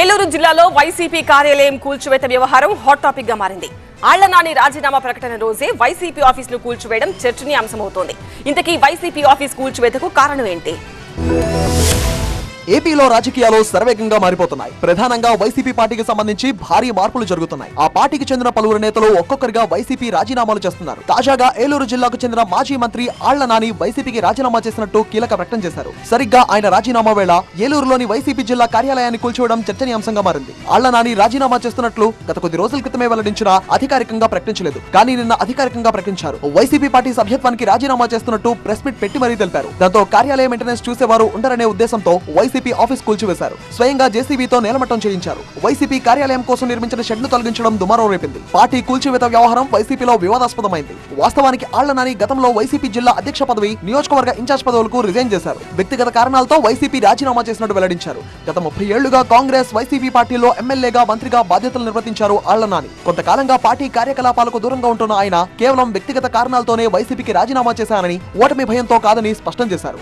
ఏలూరు జిల్లాలో వైసీపీ కార్యాలయం కూల్చివేత వ్యవహారం హాట్ టాపిక్గా మారింది. ఆళ్ళ నాని రాజీనామా ప్రకటన రోజే వైసీపీ ఆఫీస్ను కూల్చివేయడం చర్చనీయాంశమవుతోంది. ఇంతకీ వైసీపీ ఆఫీస్ కూల్చివేతకు కారణం ఏంటి? ఏపీలో రాజకీయాలు సర్వేగంగా మారిపోతున్నాయి. ప్రధానంగా వైసీపీ పార్టీకి సంబంధించి భారీ మార్పులు జరుగుతున్నాయి. ఆ పార్టీకి చెందిన పలువురు నేతలు ఒక్కొక్కరిగా వైసీపీ రాజీనామాలు చేస్తున్నారు. తాజాగా ఏలూరు జిల్లాకు చెందిన మాజీ మంత్రి ఆళ్ళ నాని వైసీపీకి రాజీనామా చేసినట్టు కీలక ప్రకటన చేశారు. సరిగ్గా ఆయన రాజీనామా వేళ ఏలూరులోని వైసీపీ జిల్లా కార్యాలయాన్ని కూల్చోవడం చర్చనీయాంశంగా మారింది. ఆళ్ళ నాని రాజీనామా చేస్తున్నట్లు గత కొద్ది రోజుల క్రితమే వెల్లడించిన అధికారికంగా ప్రకటించలేదు. కానీ నిన్న అధికారికంగా ప్రకటించారు. వైసీపీ పార్టీ సభ్యత్వానికి రాజీనామా చేస్తున్నట్టు ప్రెస్ మీట్ పెట్టి మరీ తెలిపారు. దాంతో కార్యాలయ మెయింటెనెన్స్ చూసేవారు ఉండరనే ఉద్దేశంతో వైసీపీ ఆఫీస్ కూల్చివేశారు. స్వయంగా జేసీబీతో నేలమట్టం చేయించారు. వైసీపీ కార్యాలయం కోసం నిర్మించిన షెడ్ను తొలగించడం దుమారం రేపింది. పార్టీ కూల్చివేత వ్యవహారం వైసీపీలో వివాదాస్పదమైంది. వాస్తవానికి ఆళ్ళ నాని గతంలో వైసీపీ జిల్లా అధ్యక్ష పదవి నియోజకవర్గ ఇన్ఛార్జ్ పదవులకు రిజైన్ చేశారు. వ్యక్తిగత కారణాలతో వైసీపీ రాజీనామా చేసినట్టు వెల్లడించారు. గత ముప్పై ఏళ్ళుగా కాంగ్రెస్ వైసీపీ పార్టీలో ఎమ్మెల్యేగా మంత్రిగా బాధ్యతలు నిర్వర్తించారు ఆళ్ళ నాని. కొంతకాలంగా పార్టీ కార్యకలాపాలకు దూరంగా ఉంటున్న ఆయన కేవలం వ్యక్తిగత కారణాలతోనే వైసీపీకి రాజీనామా చేశారని ఓటమి భయంతో కాదని స్పష్టం చేశారు.